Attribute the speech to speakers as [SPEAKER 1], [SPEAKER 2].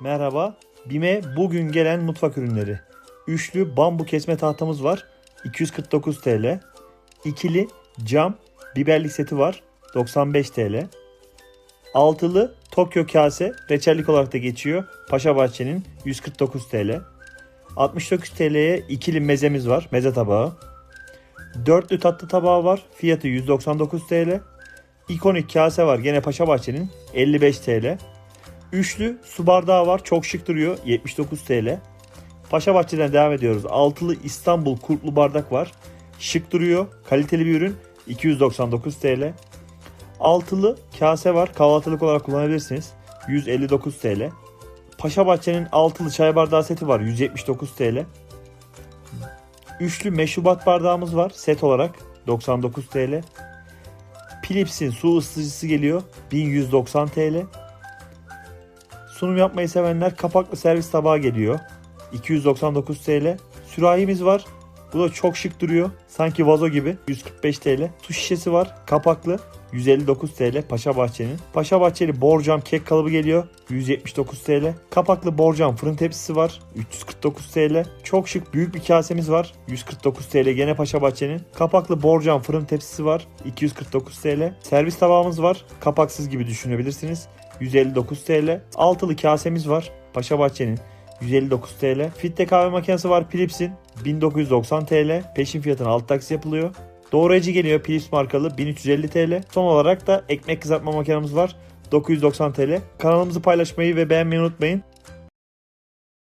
[SPEAKER 1] Merhaba. BİM'e bugün gelen mutfak ürünleri. Üçlü bambu kesme tahtamız var. 249 TL. İkili cam biberlik seti var. 95 TL. Altılı Tokyo kase reçellik olarak da geçiyor. Paşa Bahçe'nin 149 TL. 69 TL'ye ikili mezemiz var. Meze tabağı. Dörtlü tatlı tabağı var. Fiyatı 199 TL. İkonik kase var. Gene Paşa Bahçe'nin 55 TL. Üçlü su bardağı var. Çok şık duruyor. 79 TL. Paşa Bahçe'den devam ediyoruz. Altılı İstanbul kurtlu bardak var. Şık duruyor. Kaliteli bir ürün. 299 TL. Altılı kase var. Kahvaltılık olarak kullanabilirsiniz. 159 TL. Paşa Bahçe'nin altılı çay bardağı seti var. 179 TL. Üçlü meşrubat bardağımız var. Set olarak 99 TL. Philips'in su ısıtıcısı geliyor. 1190 TL. Sunum yapmayı sevenler kapaklı servis tabağı geliyor. 299 TL. Sürahimiz var. Bu da çok şık duruyor. Sanki vazo gibi. 145 TL. Su şişesi var. Kapaklı. 159 TL Paşa Bahçe'nin. Paşa Bahçeli borcam kek kalıbı geliyor. 179 TL. Kapaklı borcam fırın tepsisi var. 349 TL. Çok şık büyük bir kasemiz var. 149 TL gene Paşa Bahçe'nin. Kapaklı borcam fırın tepsisi var. 249 TL. Servis tabağımız var. Kapaksız gibi düşünebilirsiniz. 159 TL. Altılı kasemiz var. Paşa Bahçe'nin. 159 TL. Fitte kahve makinesi var Philips'in. 1990 TL. Peşin fiyatına alt taksi yapılıyor. Doğrayıcı geliyor Philips markalı 1350 TL. Son olarak da ekmek kızartma makinemiz var. 990 TL. Kanalımızı paylaşmayı ve beğenmeyi unutmayın.